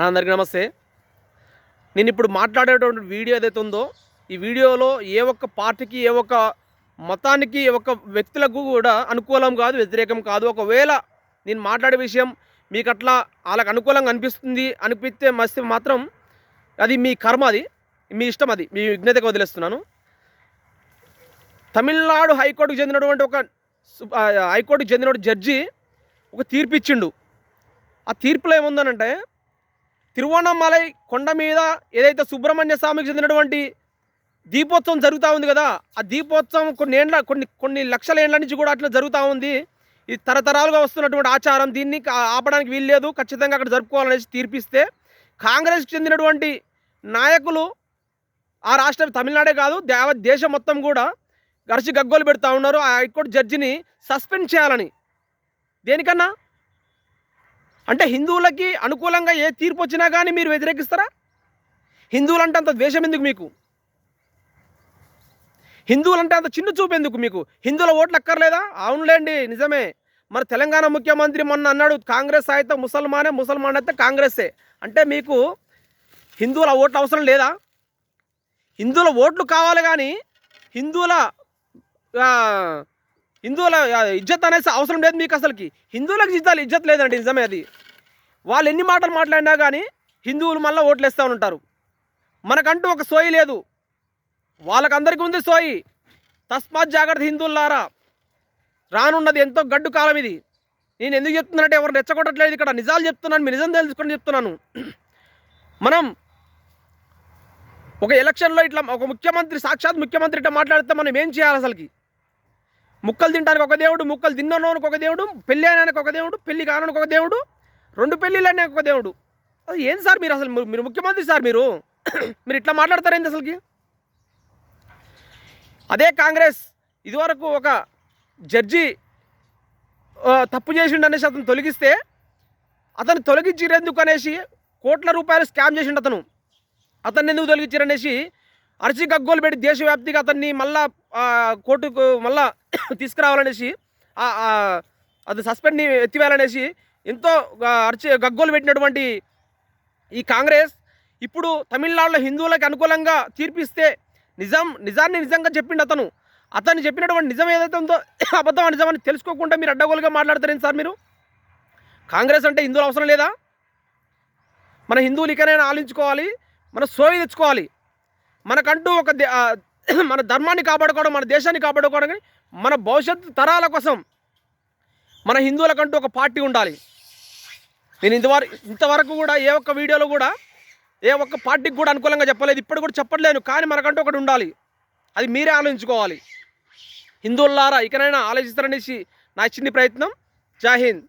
నా అందరికీ నమస్తే. నేను ఇప్పుడు మాట్లాడేటువంటి వీడియో ఏదైతే ఉందో ఈ వీడియోలో ఏ ఒక్క పార్టీకి ఏ ఒక్క మతానికి ఏ ఒక్క వ్యక్తులకు కూడా అనుకూలం కాదు వ్యతిరేకం కాదు. ఒకవేళ నేను మాట్లాడే విషయం మీకు అట్లా వాళ్ళకి అనుకూలంగా అనిపిస్తుంది అనిపిస్తే మస్తు మాత్రం అది మీ కర్మ అది మీ ఇష్టం అది. మీ విజ్ఞతకు వదిలేస్తున్నాను. తమిళనాడు హైకోర్టుకు చెందినటువంటి ఒక హైకోర్టుకు చెందిన జడ్జి ఒక తీర్పు ఇచ్చిండు. ఆ తీర్పులో ఏముందనంటే తిరువణమలై కొండ మీద ఏదైతే సుబ్రహ్మణ్య స్వామికి చెందినటువంటి దీపోత్సవం జరుగుతూ ఉంది కదా ఆ దీపోత్సవం కొన్ని ఏండ్ల కొన్ని కొన్ని లక్షల ఏండ్ల నుంచి కూడా అట్లా జరుగుతూ ఉంది. ఇది తరతరాలుగా వస్తున్నటువంటి ఆచారం దీన్ని ఆపడానికి వీల్లేదు ఖచ్చితంగా అక్కడ జరుపుకోవాలనేసి తీర్పిస్తే కాంగ్రెస్కి చెందినటువంటి నాయకులు ఆ రాష్ట్రం తమిళనాడే కాదు దేవ దేశం మొత్తం కూడా గడిచి గగ్గోలు పెడతా ఉన్నారు. ఆ హైకోర్టు జడ్జిని సస్పెండ్ చేయాలని. దేనికన్నా? అంటే హిందువులకి అనుకూలంగా ఏ తీర్పు వచ్చినా కానీ మీరు వ్యతిరేకిస్తారా? హిందువులంటే అంత ద్వేషం ఎందుకు మీకు? హిందువులంటే అంత చిన్న చూపు ఎందుకు మీకు? హిందువుల ఓట్లు అక్కర్లేదా? అవునులేండి నిజమే. మరి తెలంగాణ ముఖ్యమంత్రి మొన్న అన్నాడు కాంగ్రెస్ అయితే ముసల్మానే ముసల్మాన్ అయితే కాంగ్రెస్సే. అంటే మీకు హిందువుల ఓట్లు అవసరం లేదా? హిందువుల ఓట్లు కావాలి కానీ హిందువుల హిందువుల ఇజ్జత్ అనేసి అవసరం లేదు మీకు అసలుకి. హిందువులకు ఇజ్జత్ ఇజ్జత్ లేదండి నిజమే అది. వాళ్ళు ఎన్ని మాటలు మాట్లాడినా కానీ హిందువులు మళ్ళీ ఓట్లు వేస్తూ ఉంటారు. మనకంటూ ఒక సోయి లేదు. వాళ్ళకందరికీ ఉంది సోయి. తస్మాత్ జాగ్రత్త హిందువులారా. రానున్నది ఎంతో గడ్డు కాలం ఇది. నేను ఎందుకు చెప్తున్నానంటే ఎవరు రెచ్చగొట్టట్లేదు ఇక్కడ. నిజాలు చెప్తున్నాను మీ నిజం తెలుసుకొని చెప్తున్నాను. మనం ఒక ఎలక్షన్లో ఇట్లా ఒక ముఖ్యమంత్రి సాక్షాత్ ముఖ్యమంత్రి ఇట్లా మాట్లాడితే మనం ఏం చేయాలి అసలుకి? ముక్కలు తినడానికి ఒక దేవుడు ముక్కలు తిన్నోనికి ఒక దేవుడు పెళ్ళి అయినానికి ఒక దేవుడు పెళ్ళి కానడానికి ఒక దేవుడు రెండు పెళ్ళిళ్ళనే ఒక దేవుడు. అది ఏంది సార్ మీరు అసలు? మీరు ముఖ్యమంత్రి సార్ మీరు. మీరు ఇట్లా మాట్లాడతారేంది అసలుకి? అదే కాంగ్రెస్ ఇదివరకు ఒక జడ్జి తప్పు చేసిండు అనేసి అతను తొలగిస్తే అతను తొలగించిరెందుకు అనేసి కోట్ల రూపాయలు స్కామ్ చేసిండు అతను. అతన్ని ఎందుకు తొలగించారనేసి అరచి గగ్గోలు పెట్టి దేశవ్యాప్తిగా అతన్ని మళ్ళా కోర్టుకు మళ్ళా తీసుకురావాలనేసి అది సస్పెండ్ని ఎత్తివేయాలనేసి ఎంతో అరచి గగ్గోలు పెట్టినటువంటి ఈ కాంగ్రెస్ ఇప్పుడు తమిళనాడులో హిందువులకు అనుకూలంగా తీర్పిస్తే నిజం నిజాన్ని నిజంగా చెప్పిండు అతను. అతను చెప్పినటువంటి నిజం ఏదైతే ఉందో అబద్ధం నిజం అని తెలుసుకోకుండా మీరు అడ్డగోలుగా మాట్లాడతారేంటి సార్ మీరు? కాంగ్రెస్ అంటే హిందువులు అవసరం లేదా? మన హిందువులు ఇకనైనా ఆలోచించుకోవాలి మన సోయి తెచ్చుకోవాలి. మనకంటూ ఒక దే- మన ధర్మాన్ని కాపాడుకోవడం మన దేశాన్ని కాపాడుకోవడం మన భవిష్యత్తు తరాల కోసం మన హిందువులకంటూ ఒక పార్టీ ఉండాలి. నేను ఇంతవరకు ఇంతవరకు కూడా ఏ ఒక్క వీడియోలో కూడా ఏ ఒక్క పార్టీకి కూడా అనుకూలంగా చెప్పలేదు. ఇప్పుడు కూడా చెప్పట్లేను కానీ మనకంటూ ఒకటి ఉండాలి. అది మీరే ఆలోచించుకోవాలి. హిందువులారా ఇకనైనా ఆలోచిస్తారనేసి నా చిన్ని ప్రయత్నం. జై హింద్.